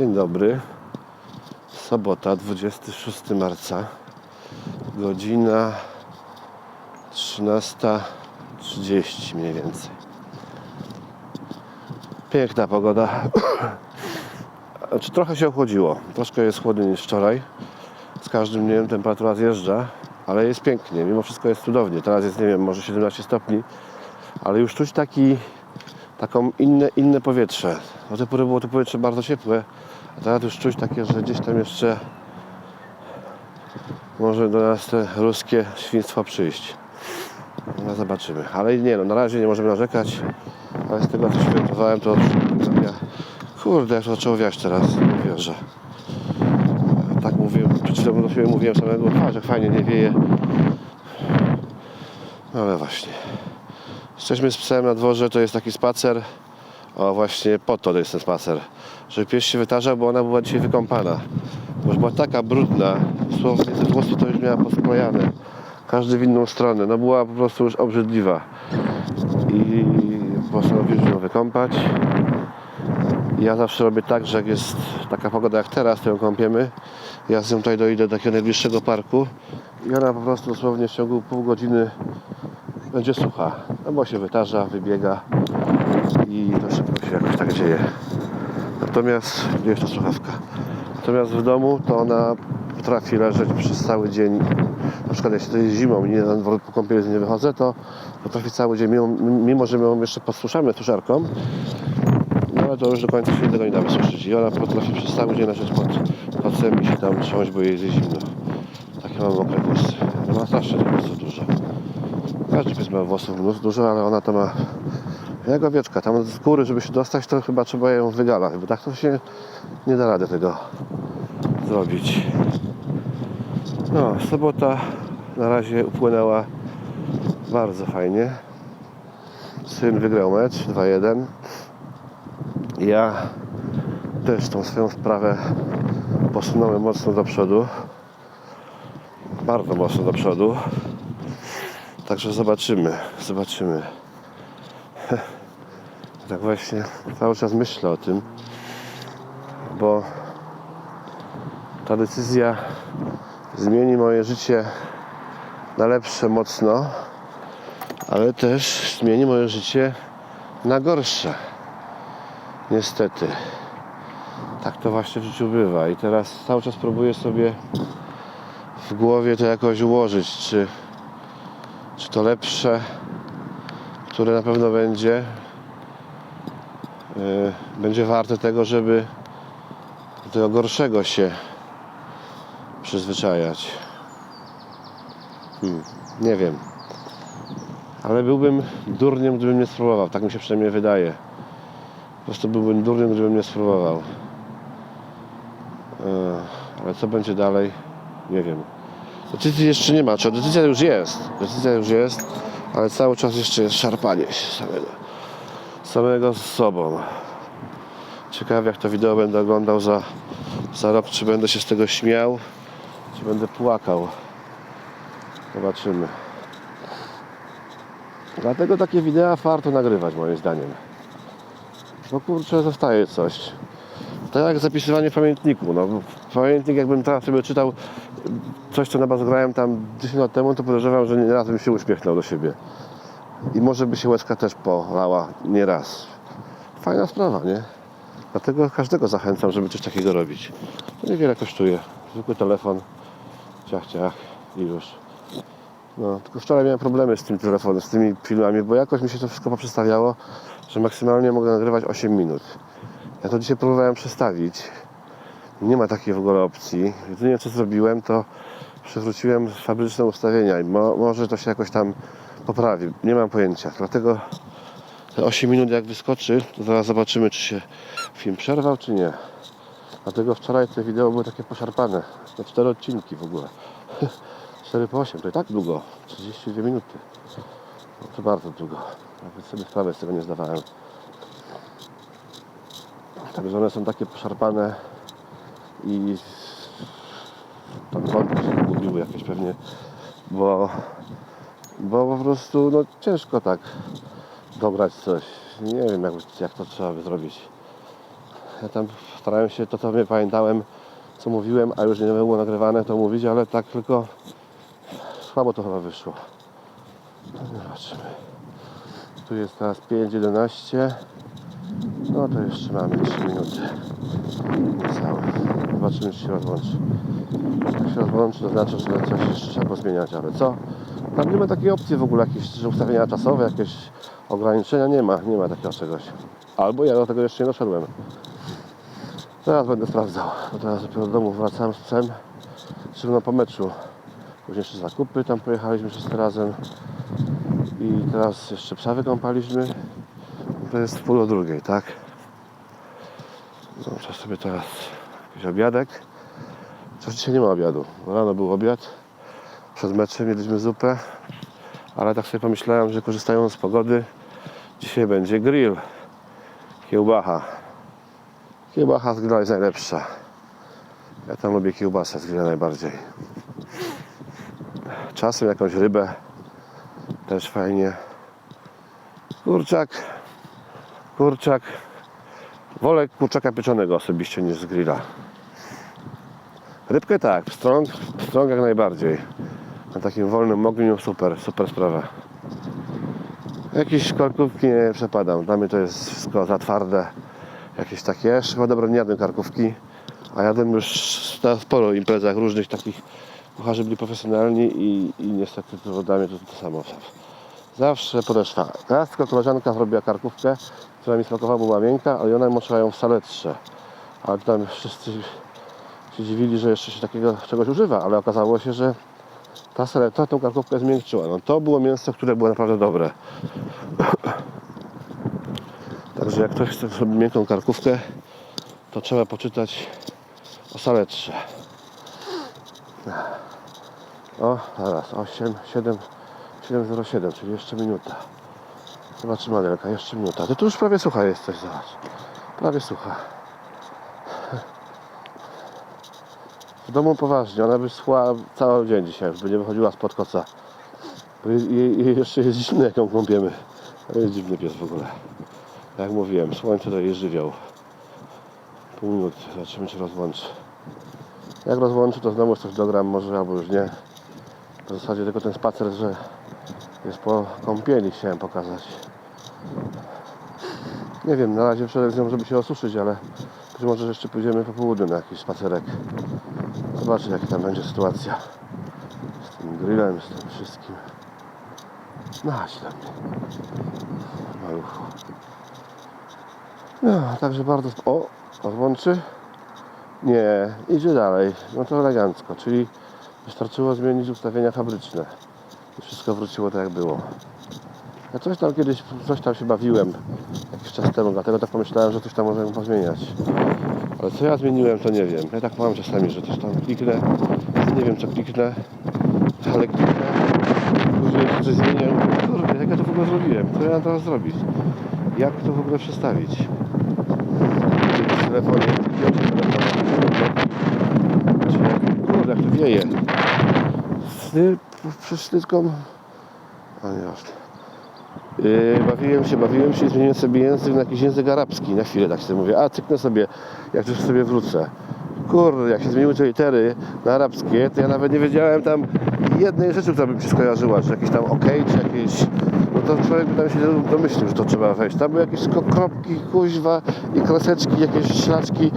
Dzień dobry. Sobota, 26 marca. Godzina 13.30 mniej więcej. Piękna pogoda. Znaczy, trochę się ochłodziło. Troszkę jest chłodniej niż wczoraj. Z każdym dniem temperatura zjeżdża, ale jest pięknie. Mimo wszystko jest cudownie. Teraz jest, nie wiem, może 17 stopni, ale już czuć taki, taką inne, inne powietrze. Do tej pory było to powietrze bardzo ciepłe, a teraz już czuć takie, że gdzieś tam jeszcze może do nas te ruskie świństwo przyjść. No zobaczymy. Ale nie no, na razie nie możemy narzekać. Ale z tego co świętowałem to ja, kurde jak to zaczęło wiać teraz, wierzę. Tak mówiłem, przed chwilą do siebie mówiłem samego, a, że fajnie nie wieje. No ale właśnie. Jesteśmy z psem na dworze, to jest taki spacer. O właśnie po to jest ten spacer. Żeby pies się wytarzał, bo ona była dzisiaj wykąpana. Bo była taka brudna, dosłownie te włosy to już miała posklejane. Każdy w inną stronę. No była po prostu już obrzydliwa. I postanowiłem ją wykąpać. Ja zawsze robię tak, że jak jest taka pogoda jak teraz, to ją kąpiemy. Ja z nią tutaj dojdę do takiego najbliższego parku i ona po prostu dosłownie w ciągu pół godziny będzie sucha. No bo się wytarza, wybiega i to szybko się jakoś tak dzieje. Natomiast, gdzie jest ta słuchawka? Natomiast w domu to ona potrafi leżeć przez cały dzień. Na przykład jeśli to jest zimą i nie na dwór po kąpieli nie wychodzę, to potrafi cały dzień, mimo, mimo że my ją jeszcze podsuszamy suszarką, no ale to już do końca się tego nie da wysuszyć. I ona potrafi przez cały dzień leżeć pod kocem i się tam trząść, bo jej jest zimno. Takie mam mokre włosy. No ma strasznie włosów dużo. Każdy pies ma włosów dużo, ale ona to ma jak owieczka. Tam z góry, żeby się dostać, to chyba trzeba ją wygalać, bo tak to się nie da rady tego zrobić. No, sobota na razie upłynęła bardzo fajnie. Syn wygrał mecz 2-1. Ja też tą swoją sprawę posunąłem mocno do przodu. Bardzo mocno do przodu. Także zobaczymy, zobaczymy. Tak właśnie cały czas myślę o tym, bo ta decyzja zmieni moje życie na lepsze mocno, ale też zmieni moje życie na gorsze. Niestety. Tak to właśnie w życiu bywa. I teraz cały czas próbuję sobie w głowie to jakoś ułożyć, czy, czy to lepsze, które na pewno będzie, yy, będzie warte tego, żeby do tego gorszego się przyzwyczajać. Hmm, nie wiem. Ale byłbym durniem, gdybym nie spróbował. Tak mi się przynajmniej wydaje. Po prostu byłbym durniem, gdybym nie spróbował. Eee, Ale co będzie dalej? Nie wiem. Decyzji jeszcze nie ma. Czy decyzja już jest? Decyzja już jest, ale cały czas jeszcze jest szarpanie się samego, samego z sobą. Ciekawe jak to wideo będę oglądał za, za rok, czy będę się z tego śmiał, czy będę płakał. Zobaczymy. Dlatego takie wideo warto nagrywać moim zdaniem. Bo kurczę, zostaje coś. Tak jak zapisywanie pamiętniku. No, pamiętnik jakbym teraz sobie czytał coś, co na was grałem tam 10 lat temu, to podejrzewam, że nie raz bym się uśmiechnął do siebie. I może by się łezka też polała nie raz. Fajna sprawa, nie? Dlatego każdego zachęcam, żeby coś takiego robić. To niewiele kosztuje. Zwykły telefon, ciach, ciach i już. No, tylko wczoraj miałem problemy z tym telefonem, z tymi filmami, bo jakoś mi się to wszystko poprzestawiało, że maksymalnie mogę nagrywać 8 minut. Ja to dzisiaj próbowałem przestawić. Nie ma takiej w ogóle opcji. Jedynie co zrobiłem, to przywróciłem fabryczne ustawienia i mo- może to się jakoś tam poprawi. Nie mam pojęcia. Dlatego te 8 minut jak wyskoczy, to zaraz zobaczymy, czy się film przerwał, czy nie. Dlatego wczoraj te wideo były takie poszarpane. Na 4 odcinki w ogóle. 4 po 8, to i tak długo. 32 minuty. No to bardzo długo. Nawet sobie sprawę z tego nie zdawałem. Także one są takie poszarpane i tam wątki się gubiły jakieś pewnie, bo, bo po prostu no, ciężko tak dograć coś. Nie wiem jak, jak to trzeba by zrobić. Ja tam starałem się to, co mnie pamiętałem, co mówiłem, a już nie było nagrywane, to mówić, ale tak tylko słabo to chyba wyszło. Zobaczymy. Tu jest teraz 5.11. No to jeszcze mamy 3 minuty. Niecałe. Zobaczymy, czy się rozłączy. Jak się rozłączy, to znaczy, że coś jeszcze trzeba pozmieniać, ale co? Tam nie ma takiej opcji w ogóle, jakieś ustawienia czasowe, jakieś ograniczenia, nie ma, nie ma takiego czegoś. Albo ja do tego jeszcze nie doszedłem. Teraz będę sprawdzał, bo teraz dopiero do domu wracam z psem, szybno po meczu. Później jeszcze zakupy, tam pojechaliśmy wszyscy razem. I teraz jeszcze psa wykąpaliśmy. To jest pół do drugiej, tak? Czas sobie teraz jakiś obiadek. Chociaż dzisiaj nie ma obiadu. Rano był obiad. Przed meczem jedliśmy zupę. Ale tak sobie pomyślałem, że korzystając z pogody, dzisiaj będzie grill. Kiełbacha. Kiełbacha z grilla jest najlepsza. Ja tam lubię kiełbasę z grilla najbardziej. Czasem jakąś rybę. Też fajnie. Kurczak. Kurczak. Wolę kurczaka pieczonego osobiście niż z grilla. Rybkę tak, pstrąg, pstrąg jak najbardziej. Na takim wolnym ogniu super, super sprawa. Jakieś karkówki nie przepadam. Dla mnie to jest wszystko za twarde. Jakieś takie. Chyba dobro nie jadłem karkówki, a jadłem już na sporo imprezach różnych takich. Kucharze byli profesjonalni i, i niestety to dla mnie to, to samo. Zawsze podeszła. Raz tylko koleżanka zrobiła karkówkę, która mi smakowała, była miękka, ale ona moczyła ją w saletrze. Ale tam wszyscy się dziwili, że jeszcze się takiego czegoś używa, ale okazało się, że ta saletra tą karkówkę zmiękczyła. No to było mięso, które było naprawdę dobre. Także jak ktoś chce sobie miękką karkówkę, to trzeba poczytać o saletrze. O, zaraz, 8, 7, 7.07, czyli jeszcze minuta. Zobaczymy, Adelka, jeszcze minuta. Ty tu już prawie sucha jesteś, zobacz. Prawie sucha. W domu poważnie, ona by schła cały dzień dzisiaj, by nie wychodziła spod koca. Jej jeszcze jest zimno, jak ją kąpiemy. Ale jest dziwny pies w ogóle. Jak mówiłem, słońce to jej żywioł. Pół minuty, zobaczymy czy rozłączy. Jak rozłączy, to znowu coś dogram, może albo już nie. W zasadzie tylko ten spacer, że jest po kąpieli, chciałem pokazać. Nie wiem, na razie wszedłem z nią, żeby się osuszyć, ale być może że jeszcze pójdziemy po południu na jakiś spacerek. Zobaczę, jaka tam będzie sytuacja z tym grillem, z tym wszystkim. No, mnie. Maluchu. No, także bardzo... O, rozłączy? Nie, idzie dalej. No to elegancko, czyli wystarczyło zmienić ustawienia fabryczne. I wszystko wróciło tak jak było. Ja coś tam kiedyś, coś tam się bawiłem jakiś czas temu, dlatego tak pomyślałem, że coś tam możemy pozmieniać. Ale co ja zmieniłem, to nie wiem. Ja tak mam czasami, że coś tam kliknę, nie wiem co kliknę, ale kliknę, później coś zmienię. Kurde, jak ja to w ogóle zrobiłem? Co ja teraz zrobić? Jak to w ogóle przestawić? W telefonie, jak, kurde, jak to wieje. Sny przez nitką... A nie. Yy, bawiłem się, bawiłem się i zmieniłem sobie język na jakiś język arabski. Na chwilę tak sobie mówię, a cyknę sobie, jak już sobie wrócę. Kurde, jak się zmieniły te litery na arabskie, to ja nawet nie wiedziałem tam jednej rzeczy, która by mi się skojarzyła, że jakieś tam OK, czy jakieś... No to człowiek by tam się domyślił, że to trzeba wejść. Tam były jakieś kropki, kuźwa i kreseczki, jakieś szlaczki.